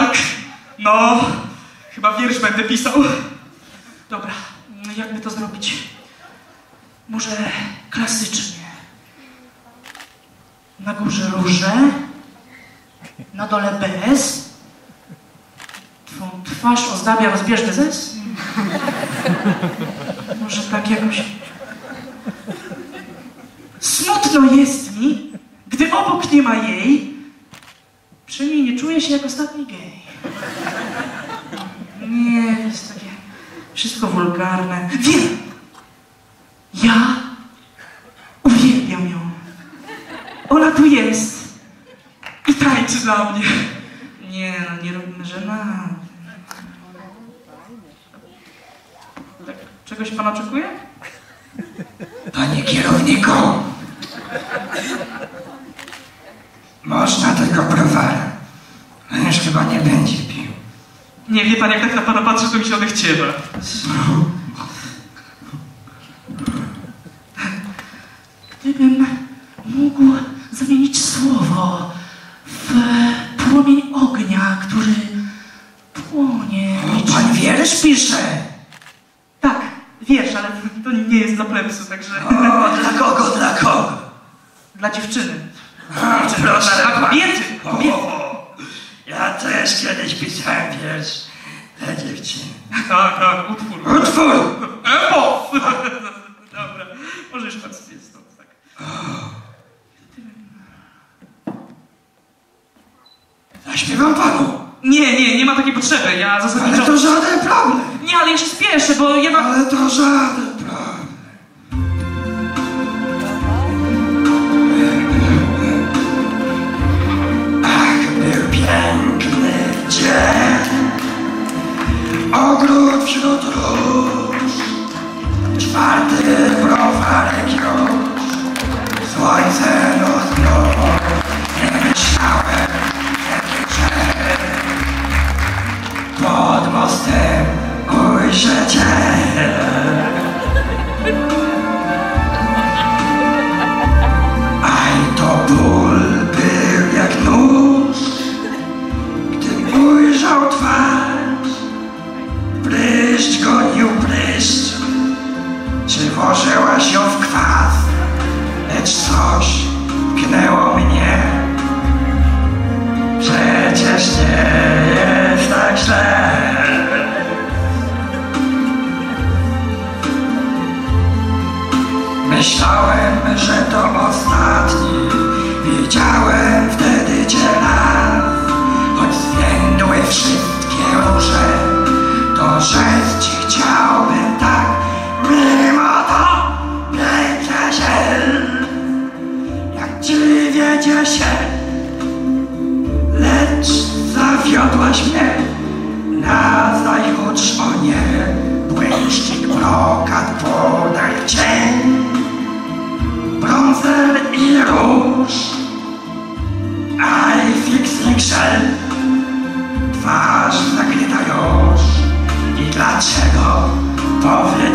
Tak, no, chyba wiersz będę pisał. Dobra, jakby to zrobić? Może klasycznie. Na górze róże, na dole bez. Twą twarz ozdabia rozbieżny zes. Może tak jakoś... Smutno jest mi, gdy obok nie ma jej, się jak ostatni gej. Nie, jest takie wszystko wulgarne. Wiem! Ja uwielbiam ją. Ona tu jest i tańczy dla mnie. Nie, no nie robimy żena. Tak, czegoś pan oczekuje? Panie kierowniku, można tylko browara. Męż chyba nie będzie pił. Nie, wie pan, jak tak na pana patrzę, to mi się odechciewa. Gdybym mógł zamienić słowo w płomień ognia, który płonie O, pan wiersz pisze. Tak, wiersz, ale to nie jest dla plebsu, także... O, dla kogo, dla kogo? Dla dziewczyny. A, proszę Dla kobiety! kobiety. O, ja też kiedyś pisałem wiersz dla dziewczyny. Tak, tak, utwór. Utwór! Epos! Dobra, możesz pan sobie stąd, tak. Zaśpiewam panu. Nie, nie, nie ma takiej potrzeby, ja Ale zasadniczo... to żaden problem. Nie, ale ja się spieszę, bo ja mam... Ale to żaden wśród róż. Czwarty browarek już. Słońce Się, lecz zawiodłaś mnie na zajutrzonie. Błyszczyk, brokat, podaj cień, brązer i róż. I fixing shell, twarz zakryta już. I dlaczego, powiedz